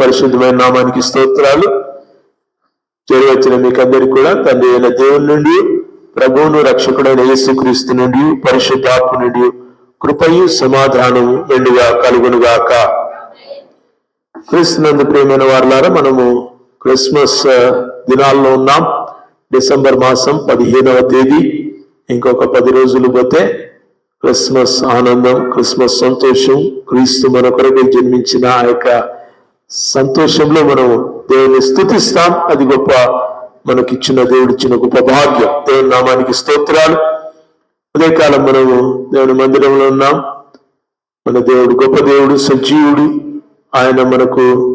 పరిశుద్ధమైన నామానికి స్తోత్రాలు. చేరవచ్చిన మీకందరికి కూడా తండ్రి అయిన దేవుని నుండి ప్రభువును రక్షకుడైన యేసుక్రీస్తు నుండి పరిశుద్ధాత్మ నుండి కృపయు సమాధానము మెండుగా కలుగునుగాక. క్రీస్తునందు ప్రేమైన వారులారా మనము క్రిస్మస్ దినాల్లో ఉన్నాం. డిసెంబర్ మాసం పదిహేనవ తేదీ. ఇంకొక పది రోజులు పోతే క్రిస్మస్ ఆనందం క్రిస్మస్ సంతోషం క్రీస్తు మన జన్మించిన ఆ యొక్క సంతోషంలో మనం దేవుని స్థుతిస్తాం. అది గొప్ప మనకిచ్చిన దేవుడిచ్చిన గొప్ప భాగ్యం. దేవుని నామానికి స్తోత్రాలు. అదే కాలం మనము దేవుని మందిరంలో ఉన్నాం. మన దేవుడు గొప్ప దేవుడు సజీవుడు. ఆయన మనకు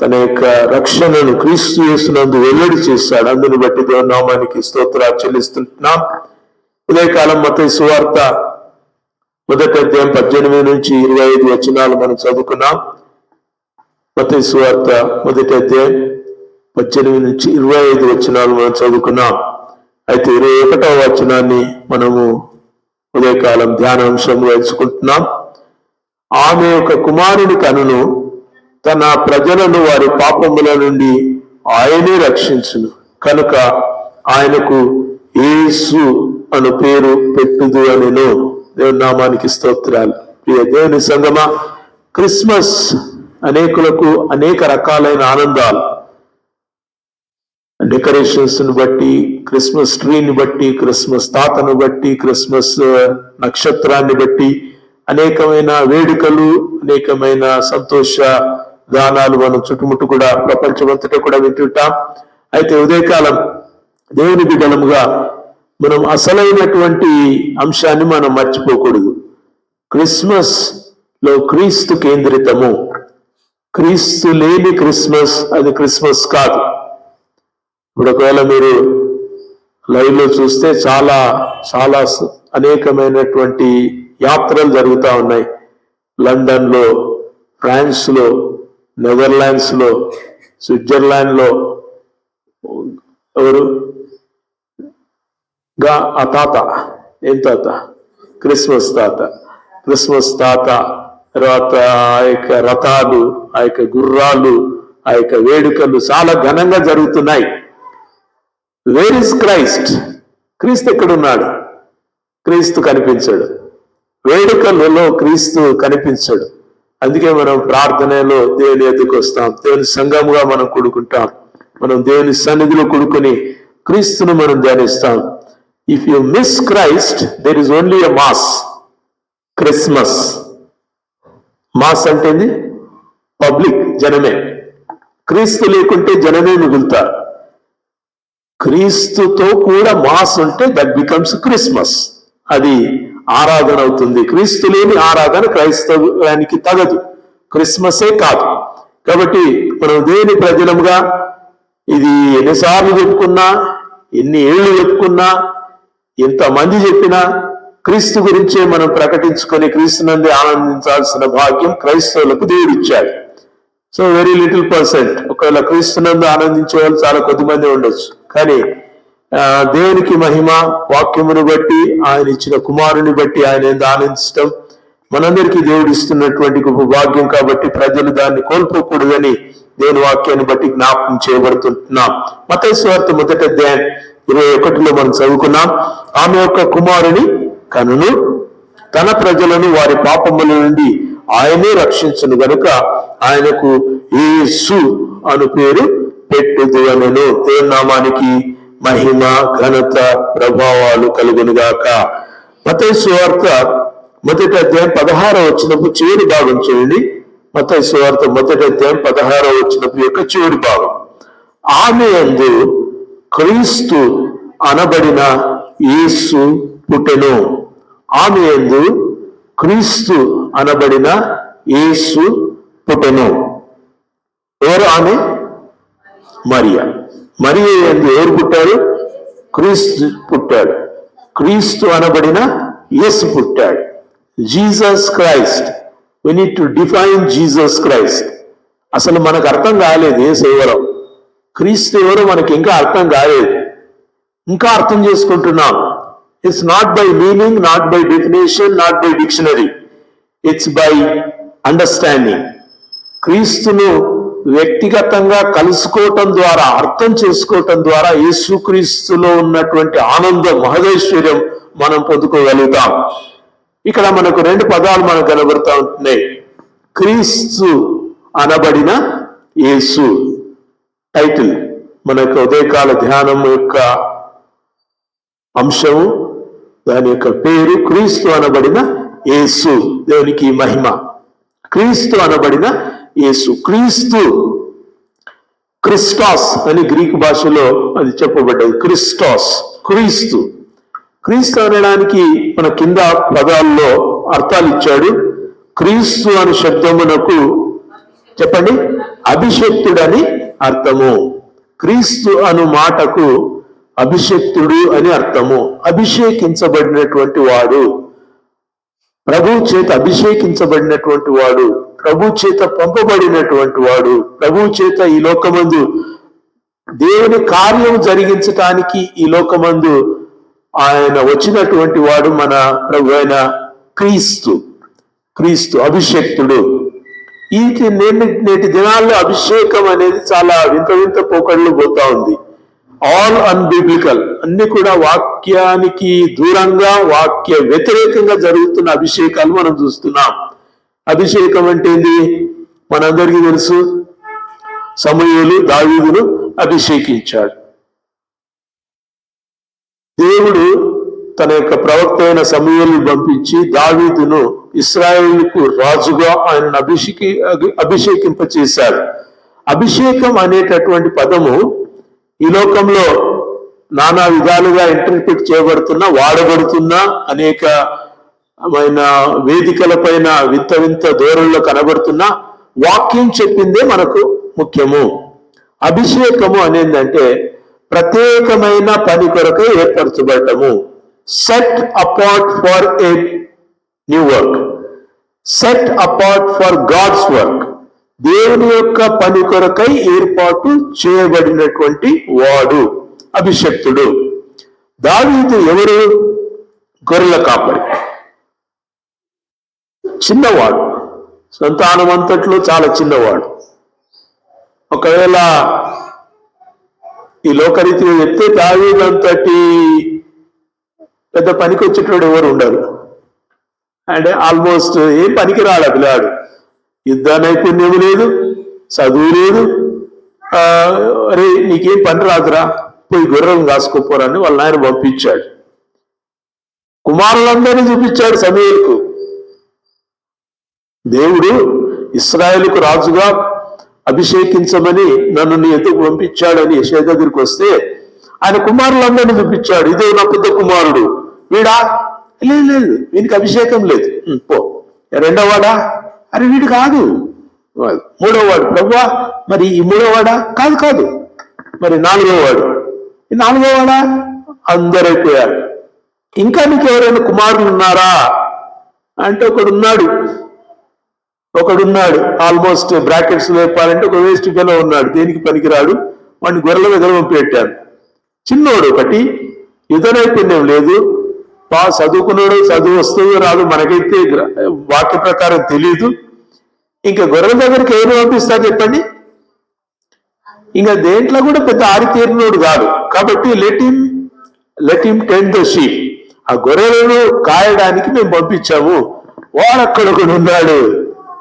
తన యొక్క రక్షణను క్రీస్తు చేస్తున్నందు వెల్లడి చేశాడు. అందుని బట్టి దేవుని నామానికి స్తోత్రాలు చెల్లిస్తుంటున్నాం. ఉదయకాలం మత సువార్త మొదటి అధ్యాయం పద్దెనిమిది నుంచి ఇరవై ఐదు వచనాలు మనం చదువుకున్నాం. మత సువార్త మొదటి అధ్యాయం పద్దెనిమిది నుంచి ఇరవై ఐదు వచనాలు మనం చదువుకున్నాం. అయితే ఇరవై ఒకటవ వచనాన్ని మనము ఉదయకాలం ధ్యానాంశంలో ఎంచుకుంటున్నాం. ఆమె యొక్క కుమారుని కనును తన ప్రజలను వారి పాపముల నుండి ఆయనే రక్షించును. కనుక ఆయనకు ఏసు అను పేరు పెట్టుదు అనెను. దేవునామానికి స్తోత్రాలు. ప్రియ దేవుని సంగమా క్రిస్మస్ అనేకులకు అనేక రకాలైన ఆనందాలు. డెకరేషన్స్ని బట్టి క్రిస్మస్ ట్రీని బట్టి క్రిస్మస్ తాతను బట్టి క్రిస్మస్ నక్షత్రాన్ని బట్టి అనేకమైన వేడుకలు అనేకమైన సంతోష గానాలు మనం చుట్టుముట్టు కూడా ప్రపంచమంతటా కూడా వింటుంటాం. అయితే ఉదయకాలం దేవుని బిడ్డలముగా మనం అసలైనటువంటి అంశాన్ని మనం మర్చిపోకూడదు. క్రిస్మస్లో క్రీస్తు కేంద్రితము. క్రీస్తు లేని క్రిస్మస్ అది క్రిస్మస్ కాదు. ఇప్పుడు ఒకవేళ మీరు లైవ్లో చూస్తే చాలా చాలా అనేకమైనటువంటి యాత్రలు జరుగుతూ ఉన్నాయి. లండన్లో ఫ్రాన్స్లో నెదర్లాండ్స్లో స్విట్జర్లాండ్లో. ఎవరు? గా ఆ తాత. ఏం తాత? క్రిస్మస్ తాత. క్రిస్మస్ తాత. తర్వాత ఆ యొక్క రథాలు ఆ యొక్క గుర్రాలు ఆ యొక్క వేడుకలు చాలా ఘనంగా జరుగుతున్నాయి. వేర్ ఇస్ క్రైస్ట్ క్రీస్తు ఎక్కడున్నాడు? క్రీస్తు కనిపించాడు. వేడుకలలో క్రీస్తు కనిపించాడు. అందుకే మనం ప్రార్థనలో దేవుని ఎదుకు వస్తాం. దేవుని సంఘముగా మనం కూడుకుంటాం. మనం దేవుని సన్నిధిలో కూడుకొని క్రీస్తును మనం ధ్యానిస్తాం. If you miss Christ there is only a mass Christmas mass అంటే ఏంది? పబ్లిక్ జనమే. క్రీస్తు లేకుంటే జనమే మిగులుతారు. క్రీస్తుతో కూడా మాస్ ఉంటే దట్ బికమ్స్ క్రిస్మస్ అది ఆరాధన అవుతుంది. క్రీస్తు లేని ఆరాధన క్రైస్తవానికి తగదు. క్రిస్మసే కాదు. కాబట్టి మనం దేని ప్రజలముగా ఇది ఎన్నిసార్లు చెప్పుకున్నా ఎన్ని ఏళ్ళు చెప్పుకున్నా ఎంతమంది చెప్పినా క్రీస్తు గురించే మనం ప్రకటించుకొని క్రీస్తునంది ఆనందించాల్సిన భాగ్యం క్రైస్తవులకు దేవుడిచ్చాడు. సో వెరీ లిటిల్ పర్సెంట్ ఒకవేళ క్రీస్తునందు ఆనందించే వాళ్ళు చాలా కొద్ది మంది ఉండొచ్చు. కానీ ఆ, దేవునికి మహిమ వాక్యమును బట్టి ఆయన ఇచ్చిన కుమారుని బట్టి ఆయన ఎందు ఆనందించడం మనందరికీ దేవుడు ఇస్తున్నటువంటి గొప్ప భాగ్యం కాబట్టి ప్రజలు దాన్ని కోల్పోకూడదని దేవుని వాక్యాన్ని బట్టి జ్ఞాపకం చేయబడుతున్నాం. మత స్వార్థ మొదట ఇరవై ఒకటిలో మనం చదువుకున్నాం. ఆమె యొక్క కుమారుని కనును తన ప్రజలను వారి పాపముల నుండి ఆయనే రక్షించను గనుక ఆయనకు యేసు అను పేరు పెట్టుదు అనను నామానికి మహిమ ఘనత ప్రభావాలు కలుగునుగాక. మతైసు వార్త మొదటి అధ్యాయం పదహారో వచ్చినప్పుడు చివరి భాగం చూడండి. మతైసు వార్త మొదటి అధ్యాయం పదహారో వచ్చినప్పుడు యొక్క చివరి భాగం. ఆమె యందు క్రీస్తు అనబడిన యేసు పుట్టెను. ఆమె యందు క్రీస్తు అనబడిన యేసు పుట్టెను. ఎవరు ఆమె? మరియా. మరియ ఎందు ఎవరు పుట్టారు? క్రీస్తు పుట్టాడు. క్రీస్తు అనబడిన యేసు పుట్టాడు. Jesus Christ. We need to define Jesus Christ. అసలు మనకు అర్థం కాలేదు యేసు ఎవరో క్రీస్తు ఎవరో మనకి ఇంకా అర్థం కాలేదు. ఇంకా అర్థం చేసుకుంటున్నాం. It's not by meaning not by definition not by dictionary it's by understanding క్రీస్తును వ్యక్తిగతంగా కలుసుకోవటం ద్వారా అర్థం చేసుకోవటం ద్వారా యేసుక్రీస్తులో ఉన్నటువంటి ఆనందం మహదైశ్వర్యం మనం పొందుకోగలుగుతాం. ఇక్కడ మనకు రెండు పదాలు మనకు కనబడుతూ ఉంటున్నాయి. క్రీస్తు అనబడిన యేసు. టైటిల్. మనకు ఉదయకాల ధ్యానం యొక్క అంశము దాని యొక్క పేరు క్రీస్తు అనబడిన యేసు. దేవునికి మహిమ. క్రీస్తు అనబడిన యేసు. క్రీస్తు. క్రిస్టాస్ అని గ్రీక్ భాషలో అది చెప్పబడ్డది. క్రిస్టాస్. క్రీస్తు. క్రీస్తు అనడానికి మన కింద పదాల్లో అర్థాలు ఇచ్చాడు. క్రీస్తు అనే శబ్దమునకు చెప్పండి? అభిషక్తుడని అర్థము. క్రీస్తు అను మాటకు అభిషక్తుడు అని అర్థము. అభిషేకించబడినటువంటి వాడు ప్రభు చేత అభిషేకించబడినటువంటి వాడు ప్రభు చేత పంపబడినటువంటి వాడు ప్రభు చేత ఈ లోకమందు దేవుని కార్యం జరిగించటానికి ఈ లోకమందు ఆయన వచ్చినటువంటి వాడు మన ప్రభు అయిన క్రీస్తు క్రీస్తు అభిషేక్తుడు. ఈ నేటి నేటి దినాల్లో అభిషేకం అనేది చాలా వింత వింత పోకళ్ళు పోతా ఉంది. ఆల్ అన్బిబ్లికల్ అన్ని కూడా వాక్యానికి దూరంగా వాక్య వ్యతిరేకంగా జరుగుతున్న అభిషేకాలు మనం చూస్తున్నాం. అభిషేకం అంటే ఏంది? మనందరికీ తెలుసు. సమయంలో దావీదును అభిషేకించాడు. దేవుడు తన యొక్క ప్రవక్త అయిన సమయాన్ని పంపించి దావీదును ఇస్రాయేలుకు రాజుగా ఆయనను అభిషేకి అభిషేకింపచేశాడు. అభిషేకం అనేటటువంటి పదము ఈ లోకంలో నానా విధాలుగా ఇంటర్ప్రిట్ చేయబడుతున్నా వాడబడుతున్నా అనేక వేదికల పైన వింత వింత దూరంలో కనబడుతున్నా వాక్యం చెప్పిందే మనకు ముఖ్యము. అభిషేకము అనేందంటే ప్రత్యేకమైన పని కొరకు ఏర్పరచబడటము. Set apart for a new work set apart for God's work దేవుని యొక్క పని కొరకై ఏర్పాటు చేయబడినటువంటి వాడు అభిషక్తుడు. దావీదు ఎవరు? గొర్రెల కాపరి. చిన్నవాడు. సంతానం అంతట్లో చాలా చిన్నవాడు. ఒకవేళ ఈ లోకరీతిగా చెప్తే దావీదంతటి పెద్ద పనికి వచ్చేటోడు ఎవరు ఉండరు. అంటే ఆల్మోస్ట్ ఏం పనికి రాడు పిల్లాడు యుద్ధ నైపుణ్యం లేదు చదువు లేదు. అరే నీకేం పని రాదురా పోయి గొర్రెలు కాసుకోపోరని వాళ్ళ ఆయన పంపించాడు. కుమారులందరినీ చూపించాడు సమీర్కు దేవుడు ఇస్రాయేల్కు రాజుగా అభిషేకించమని నన్ను నీ ఎందుకు పంపించాడని యశ దగ్గరికి వస్తే ఆయన కుమారులందరినీ చూపించాడు. ఇదే నా పెద్ద కుమారుడు. వీడా? లేదు లేదు వీనికి అభిషేకం లేదు. పో. రెండోవాడా అరే వీడు కాదు. మూడోవాడు ప్రభువా మరి ఈ మూడోవాడా కాదు కాదు. మరి నాలుగోవాడు ఈ నాలుగోవాడా అందరైపోయారు ఇంకా నీకు ఎవరైనా కుమారులు ఉన్నారా? అంటే ఒకడున్నాడు ఒకడున్నాడు ఆల్మోస్ట్ బ్రాకెట్స్ లేపాలంటే ఒక వేస్ట్ ఫెలో ఉన్నాడు. దేనికి పనికిరాడు? వాడిని గొర్రెల మీద పెట్టాను చిన్నోడు ఒకటి. యుధ నైపుణ్యం లేదు. బా చదువుకున్నాడు చదువు వస్తుంది రాదు మనకైతే వాక్య ప్రకారం తెలియదు ఇంకా గొర్రెల దగ్గరికి ఏం పంపిస్తారు చెప్పండి? ఇంకా దేంట్లో కూడా పెద్ద ఆరితేరినోడు కాదు. కాబట్టి let him let him tend the sheep ఆ గొర్రెలను కాయడానికి మేము పంపించాము. వాడక్కడ ఒకడు ఉన్నాడు.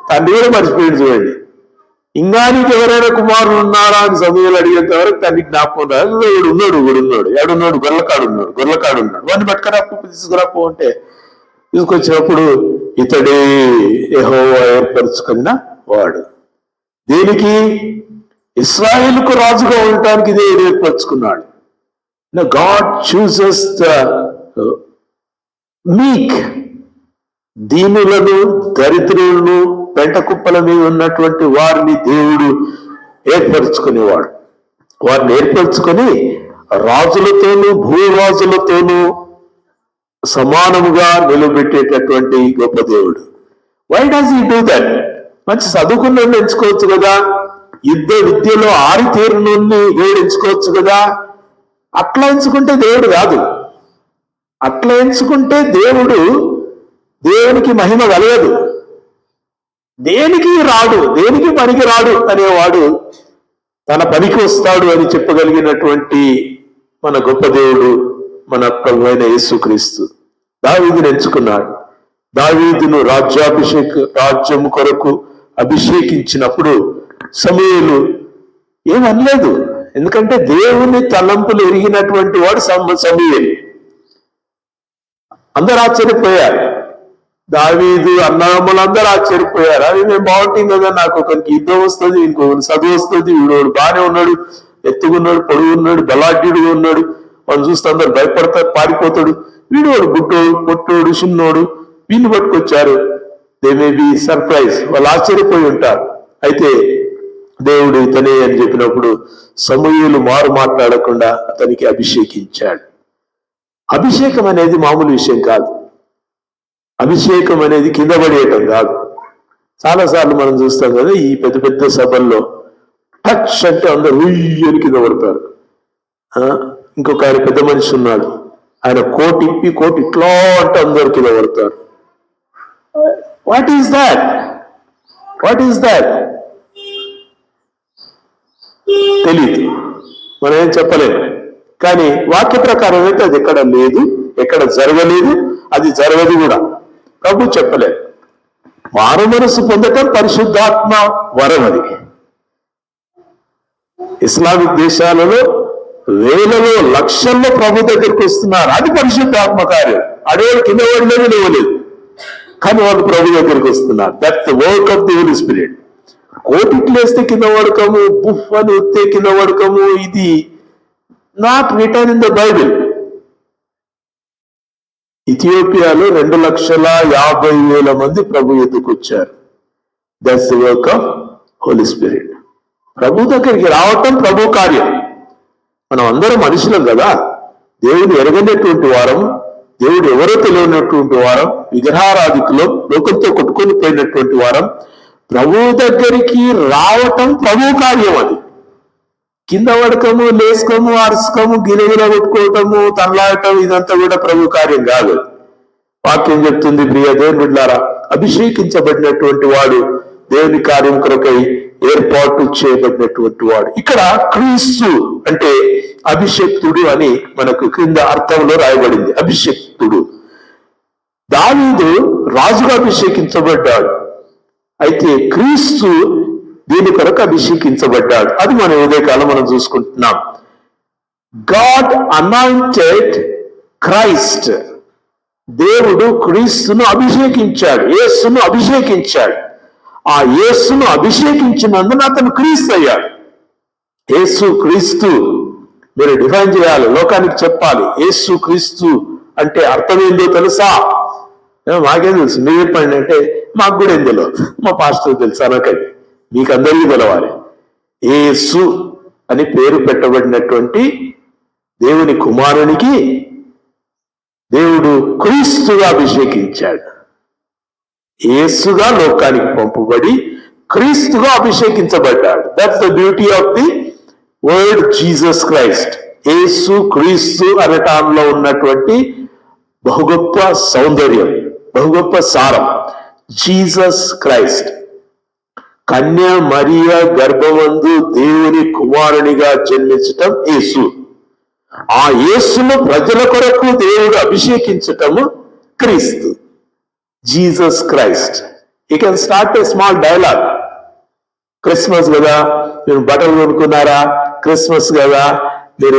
తండ్రి కూడా మర్చిపోయింది చూడండి. ఇంకా నీకు ఎవరైనా కుమారుడు ఉన్నారా అని సమయంలో అడిగేంత వరకు తండ్రి జ్ఞాపకం రాదు వీడు ఉన్నాడు వీడు ఉన్నాడు ఏడున్నాడు గొర్రెకాడు ఉన్నాడు గొర్రెకాడు ఉన్నాడు. వాడిని పట్టుకురాపు తీసుకురాపు అంటే తీసుకొచ్చినప్పుడు ఇతడే ఏహో ఏర్పరచుకున్న వాడు. దీనికి? ఇస్రాయిల్కు రాజుగా ఉండటానికి ఇదే ఏర్పరచుకున్నాడు. గాడ్ చూసెస్ ద మీక్ దీనులను దరిద్రులను పెంట కుప్పల మీద ఉన్నటువంటి వారిని దేవుడు ఏర్పరచుకునేవాడు. వారిని ఏర్పరచుకొని రాజులతోనూ భూరాజులతోనూ సమానముగా నిలబెట్టేటటువంటి గొప్ప దేవుడు. Why does he do that మంచి చదువుకున్న ఎంచుకోవచ్చు కదా. యుద్ధ విద్యలో ఆరితేరుని దేవుడు ఎంచుకోవచ్చు కదా. అట్లా ఎంచుకుంటే దేవుడు కాదు అట్లా ఎంచుకుంటే దేవుడు దేవునికి మహిమ కలగదు. దేనికి రాడు? దేనికి పనికి రాడు అనేవాడు తన పనికి వస్తాడు అని చెప్పగలిగినటువంటి మన గొప్ప దేవుడు మన ప్రభు అయిన యేసుక్రీస్తు. దావీదుని ఎంచుకున్నాడు. దావీదును రాజ్యాభిషేక రాజ్యం కొరకు అభిషేకించినప్పుడు సమయలు ఏమనలేదు. ఎందుకంటే దేవుని తలంపులు ఎరిగినటువంటి వాడు సమ సమయలు. అందరు ఆశ్చర్యపోయారు. దావీదు అన్నదమ్ములు అందరూ ఆశ్చర్యపోయారు. అది మేము బాగుంటుంది కదా నాకు ఒకరికి యుద్ధం వస్తుంది ఇంకొకరు చదువు వస్తుంది వీడు బాగానే ఉన్నాడు ఎత్తుకున్నాడు పొడుగున్నాడు బలాఢ్యుడుగా ఉన్నాడు వాళ్ళు చూస్తే అందరు భయపడతారు పారిపోతాడు. వీడు గుట్టోడు పొట్టోడు చిన్నోడు వీళ్ళు పట్టుకొచ్చారు. దే మే బి సర్ప్రైజ్ వాళ్ళు ఆశ్చర్యపోయి ఉంటారు. అయితే దేవుడు ఇతనే అని చెప్పినప్పుడు సమూహులు మారు మాట్లాడకుండా అతనికి అభిషేకించాడు. అభిషేకం అనేది మామూలు విషయం కాదు. అభిషేకం అనేది కింద పడేయటం కాదు. చాలాసార్లు మనం చూస్తాం కదా ఈ పెద్ద పెద్ద సభల్లో టచ్ అంటే అందరు రుయ్యని కింద పడతారు. ఆ, ఇంకొక ఆయన పెద్ద మనిషి ఉన్నాడు. ఆయన కోటి ఇప్పి కోటి ఇట్లా అంటే అందరు కింద పడతారు. What is that what is that తెలియదు మనం ఏం చెప్పలేము కానీ వాక్య ప్రకారం అయితే అది ఎక్కడ లేదు ఎక్కడ జరగలేదు అది జరగదు కూడా. ప్రభు చెప్పలేదు. మారు మనసు పొందటం పరిశుద్ధాత్మ వరం అది. ఇస్లామిక్ దేశాలలో వేలలో లక్షల్లో ప్రభు దగ్గరికి వస్తున్నారు. అది పరిశుద్ధాత్మ కార్యం. అడేవాడు కింద పడలేదు లేవలేదు. కానీ వాళ్ళు ప్రభు దగ్గరికి వస్తున్నారు. That the work of the holy spirit కోటిట్లు వేస్తే కింద పడకము బుఫ్ అని వస్తే కింద పడకము ఇది not written in the Bible ఇథియోపియాలో రెండు లక్షల యాభై వేల మంది ప్రభు ఎదుకు వచ్చారు that's the work of holy spirit ప్రభు దగ్గరికి రావటం ప్రభు కార్యం. మనం అందరం మనుషులం కదా? దేవుడు ఎరగనటువంటి వారం దేవుడు ఎవరో తెలియనటువంటి వారం విగ్రహారాధికులు లోకంతో కొట్టుకొని పోయినటువంటి వారం ప్రభు దగ్గరికి రావటం ప్రభు కార్యం అది. కింద పడకము లేసుకోము అరుసుకోము గిలగిల కొట్టుకోవటము తనలాడటం ఇదంతా కూడా ప్రభు కార్యం కాదు. వాక్యం చెప్తుంది ప్రియ దేవుని అభిషేకించబడినటువంటి వాడు దేవుని కార్యం కొరకై ఏర్పాటు చేయబడినటువంటి వాడు. ఇక్కడ క్రీస్తు అంటే అభిషక్తుడు అని మనకు క్రింద అర్థంలో రాయబడింది. అభిషక్తుడు. దావీదు రాజుగా అభిషేకించబడ్డాడు. అయితే క్రీస్తు దీని కొరకు అభిషేకించబడ్డాడు. అది మనం ఉదయకాలం మనం చూసుకుంటున్నాం. God anointed Christ. దేవుడు క్రీస్తును అభిషేకించాడు. యేసును అభిషేకించాడు. ఆ యేసును అభిషేకించినందున అతను క్రీస్తు అయ్యాడు. యేసు క్రీస్తు. మీరు డిఫైన్ చేయాలి లోకానికి చెప్పాలి. యేసు క్రీస్తు అంటే అర్థం ఏందో తెలుసా? మాకేం తెలుసు. మీరు చెప్పండి అంటే మాకు కూడా ఏం తెలియదు మా పాస్టర్ తెలుసా? నాకైతే. మీకు అందరికీ పిలవాలి ఏసు అని పేరు పెట్టబడినటువంటి దేవుని కుమారునికి దేవుడు క్రీస్తుగా అభిషేకించాడు. ఏసుగా లోకానికి పంపబడి క్రీస్తుగా అభిషేకించబడ్డాడు. That's the beauty of the word Jesus Christ ఏసు క్రీస్తు అనటాంలో ఉన్నటువంటి బహుగొప్ప సౌందర్యం బహుగొప్ప సారం. జీసస్ క్రైస్ట్ కన్య మరియ గర్భమందు దేవుని కుమారునిగా జన్మించటం యేసు. ఆ యేసును ప్రజల కొరకు దేవుడు అభిషేకించటము క్రీస్తు. Jesus Christ. You can start a small dialogue Christmas కదా మీరు బట్టలు కొనుక్కున్నారా? క్రిస్మస్ కదా మీరు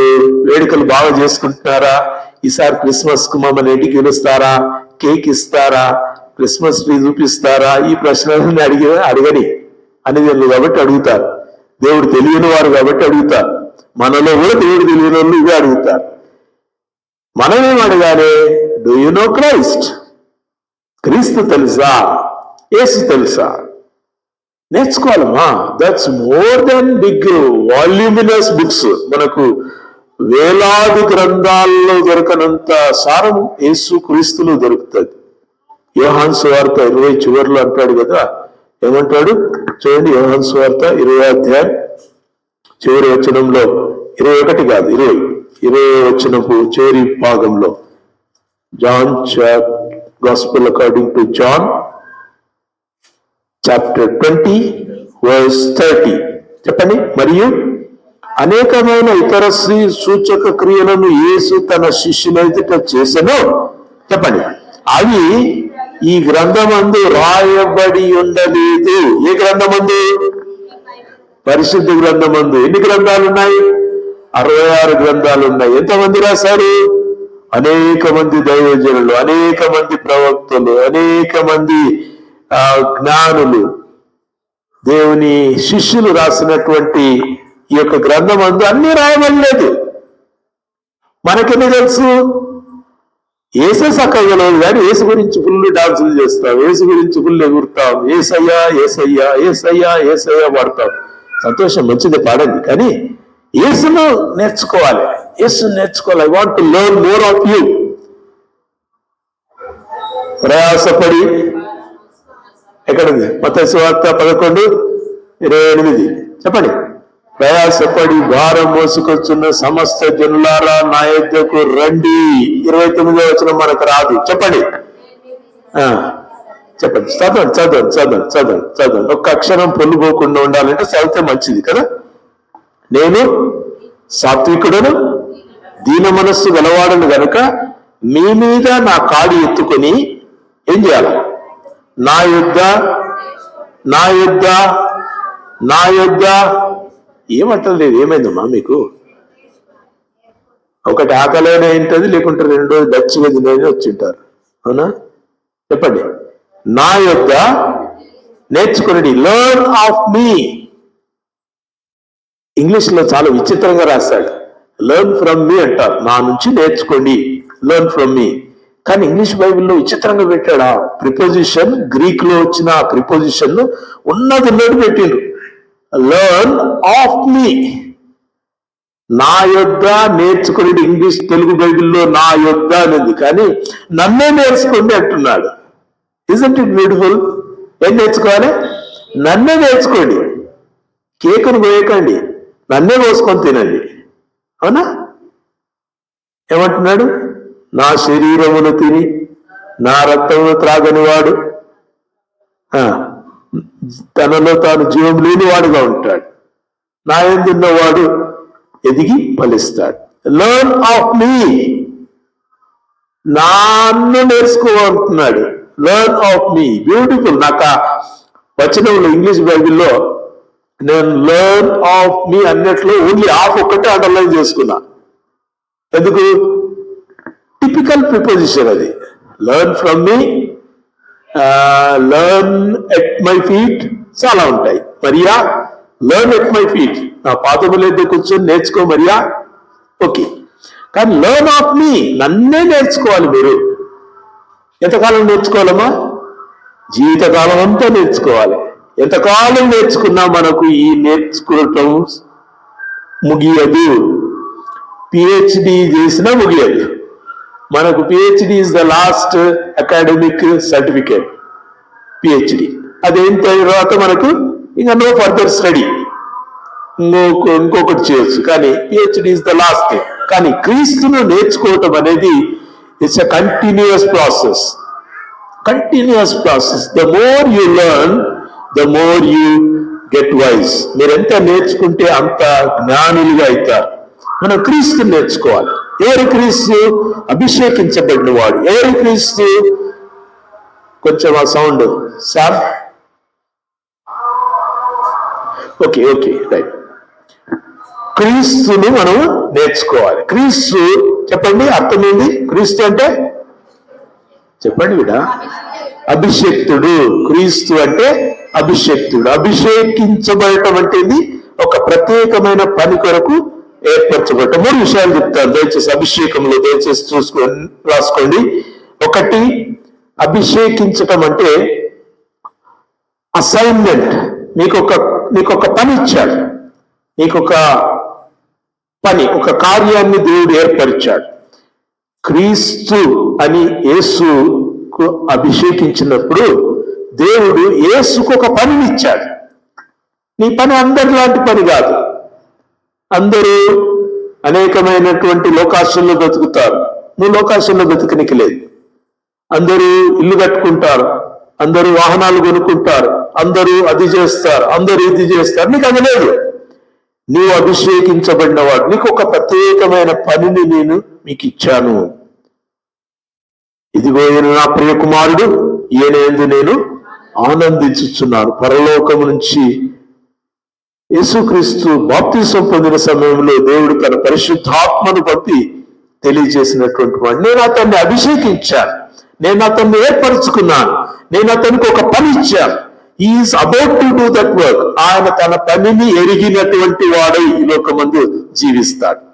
వేడుకలు బాగా చేసుకుంటున్నారా? ఈసారి క్రిస్మస్కు మమ్మల్ని ఇంటికి పిలుస్తారా? కేక్ ఇస్తారా? క్రిస్మస్ ట్రీ చూపిస్తారా? ఈ ప్రశ్నలను అడిగి అడగని. అనేది కాబట్టి అడుగుతారు. దేవుడు తెలియని వారు కాబట్టి అడుగుతారు. మనలో కూడా దేవుడు తెలియని వాళ్ళు ఇవే అడుగుతారు. మనమేం అడగాలి డూ యు నో క్రైస్ట్ క్రీస్తు తెలుసా? ఏసు తెలుసా? నేర్చుకోవాలమ్మా. That's more than big voluminous books మనకు వేలాది గ్రంథాల్లో దొరకనంత సారం యేసు క్రీస్తులు దొరుకుతుంది. యోహాన్స్ వార్త ఇరవై చివరిలో అంటాడు కదా ఏమంటాడు? చూడండి యోహన్ స్వార్త ఇరవై అధ్యాయం చివరి వచనంలో. ఇరవై ఒకటి కాదు ఇరవై. ఇరవై వచనపు చివరి భాగంలో. John gospel according to John chapter twenty verse thirty చెప్పండి మరియు అనేకమైన ఇతర శ్రీ- సూచక క్రియలను యేసు తన శిష్యులైతే ఎదుట చెప్పండి అవి ఈ గ్రంథమందు రాయబడి ఉండలేదు. ఏ గ్రంథమందు? పరిశుద్ధ గ్రంథమందు. ఎన్ని గ్రంథాలు ఉన్నాయి అరవై ఆరు గ్రంథాలు ఉన్నాయి ఎంతమంది రాశారు? అనేక మంది దైవజనులు అనేక మంది ప్రవక్తలు అనేక మంది ఆ, జ్ఞానులు. దేవుని శిష్యులు రాసినటువంటి ఈ యొక్క గ్రంథం అందు అన్ని రాయబడలేదు. మనకెన్ని తెలుసు? ఏసే సక్కగలదు కానీ ఏసు గురించి ఫుల్ డాన్సులు చేస్తాం ఏసు గురించి ఫుల్ ఎగురుతాం ఏసయ్యా ఏసయ్యా ఏసయ్యా ఏసయ్యా పాడతాం సంతోషం మంచిది పాడండి. కానీ ఏసును నేర్చుకోవాలి. ఏసు నేర్చుకోవాలి. I want to learn more of you ప్రయాసపడి. ఎక్కడుంది? మత శివార్త పదకొండు ఇరవై ఎనిమిది. చెప్పండి. ప్రయాసపడి భారం మోసుకొచ్చున్న సమస్త జనులారా నా యొక్కకు రండి. ఇరవై తొమ్మిదో వచ్చిన మనకు రాదు. చెప్పండి. చెప్పండి. చదవండి చదవండి చదవండి చదవండి చదవండి. ఒక్క అక్షరం పొల్లుపోకుండా ఉండాలంటే చదివితే మంచిది కదా? నేను సాత్వికుడను దీన మనస్సు గలవాడను గనక మీ మీద నా కాడి ఎత్తుకొని ఏం చేయాలి? నా యుద్ధ నా యుద్ధ నా యుద్ధ ఏమంటలేదు ఏమైందమ్మా మీకు? ఒకటి ఆకలైన ఏంటది లేకుంటే రెండో దచ్చిగా తినేది వచ్చి ఉంటారు అవునా? చెప్పండి. నా యొక్క నేర్చుకుని లర్న్ ఆఫ్ మీ ఇంగ్లీష్లో చాలా విచిత్రంగా రాస్తాడు లర్న్ ఫ్రమ్ మీ అంటారు. నా నుంచి నేర్చుకోండి. లర్న్ ఫ్రమ్ మీ కానీ ఇంగ్లీష్ బైబిల్లో విచిత్రంగా పెట్టాడు? ఆ ప్రిపోజిషన్ గ్రీక్లో వచ్చిన ఆ ప్రిపోజిషన్ ఉన్నది ఉన్నది పెట్టిండ్రు. లర్న్ ఆఫ్ మీ నా యొద్ద నేర్చుకునేది ఇంగ్లీష్ తెలుగు బైబిల్లో నా యొద్ద అనేది. కానీ నన్నే నేర్చుకోండి అంటున్నాడు. ఇజంట్ ఇట్ బ్యూటిఫుల్ ఏం నేర్చుకోవాలి? నన్నే నేర్చుకోండి. కేకును కోయకండి నన్నే కోసుకొని తినండి. అవునా? ఏమంటున్నాడు? నా శరీరమును తిని నా రక్తమును త్రాగని వాడు తనలో తాను జీవం లేనివాడుగా ఉంటాడు. నా ఎందున్నవాడు ఎదిగి ఫలిస్తాడు. లర్న్ ఆఫ్ మీ నాన్ను నేర్చుకోమంటున్నాడు. లర్న్ ఆఫ్ మీ బ్యూటిఫుల్ నాకు ఆ వచనంలో ఇంగ్లీష్ బైబిల్లో నేను లర్న్ ఆఫ్ మీ అన్నట్లు ఓన్లీ ఆఫ్ ఒక్కటే అండర్లైన్ చేసుకున్నా. ఎందుకు? టిపికల్ ప్రిపోజిషన్ అది. Learn from me learn at my feet చాలా ఉంటాయి. Mariya learn at my feet నా పాదముల దగ్గర కూర్చొని నేర్చుకో మరియా. ఓకే. కానీ లర్న్ ఆఫ్ మీ నన్నే నేర్చుకోవాలి మీరు. ఎంతకాలం నేర్చుకోవాలమ్మా? జీవితకాలం అంతా నేర్చుకోవాలి. ఎంతకాలం నేర్చుకున్నా మనకు ఈ నేర్చుకోవటం ముగియదు. పిహెచ్డి చేసినా ముగియదు. మనకు PhD is the last academic certificate PhD అదేం తర్వాత మనకు ఇంకా నో ఫర్దర్ స్టడీ ఇంకొక ఇంకొకటి చేయొచ్చు. కానీ PhD is the last thing కానీ క్రీస్తును నేర్చుకోవటం అనేది it's a continuous process continuous process the more you learn the more you get wise మీరు ఎంత నేర్చుకుంటే అంత జ్ఞానులుగా అవుతారు. మనం క్రీస్తుని నేర్చుకోవాలి. ఏరు క్రీస్తు అభిషేకించబడిన వాడు ఎవరి క్రీస్తు కొంచెం ఆ sound. Sir? Okay okay right. క్రీస్తుని మనం నేర్చుకోవాలి. క్రీస్తు చెప్పండి అర్థం క్రీస్తు అంటే? చెప్పండి విడ అభిషేక్తుడు. క్రీస్తు అంటే అభిషేక్తుడు. అభిషేకించబడటం అంటే ఒక ప్రత్యేకమైన పని కొరకు ఏర్పరచబడ్డ మూడు విషయాలు చెప్తారు దయచేసి అభిషేకంలో దయచేసి చూసుకొని రాసుకోండి. ఒకటి అభిషేకించటం అంటే అసైన్మెంట్ మీకు ఒక మీకు ఒక పని ఇచ్చాడు నీకు ఒక పని ఒక కార్యాన్ని దేవుడు ఏర్పరిచాడు. క్రీస్తు అని యేసుకు అభిషేకించినప్పుడు దేవుడు యేసుకు ఒక పనిని ఇచ్చాడు. నీ పని అందరిలాంటి పని కాదు. అందరూ అనేకమైనటువంటి లోకాశంలో బతుకుతారు నువ్వు లోకాశంలో బతుకనికి లేదు. అందరూ ఇల్లు కట్టుకుంటారు. అందరూ వాహనాలు కొనుక్కుంటారు. అందరూ అది చేస్తారు. అందరూ ఇది చేస్తారు. నీకు అది లేదు. నీవు అభిషేకించబడిన వాడు నీకు ఒక ప్రత్యేకమైన పనిని నేను మీకు ఇచ్చాను. ఇదిగో ఈయన నా ప్రియకుమారుడు ఈయన నేను ఆనందించుచున్నాను. పరలోకము నుంచి యేసుక్రీస్తు బాప్తిసం పొందిన సమయంలో దేవుడు తన పరిశుద్ధాత్మను బట్టి తెలియజేసినటువంటి వాడు. నేను అతన్ని అభిషేకించాను. నేను అతన్ని ఏర్పరచుకున్నాను. నేను అతనికి ఒక పని ఇచ్చాను. Is about to do that work ఆయన తన పనిని ఎరిగినటువంటి వాడై ఈ లోకమందు జీవిస్తాడు.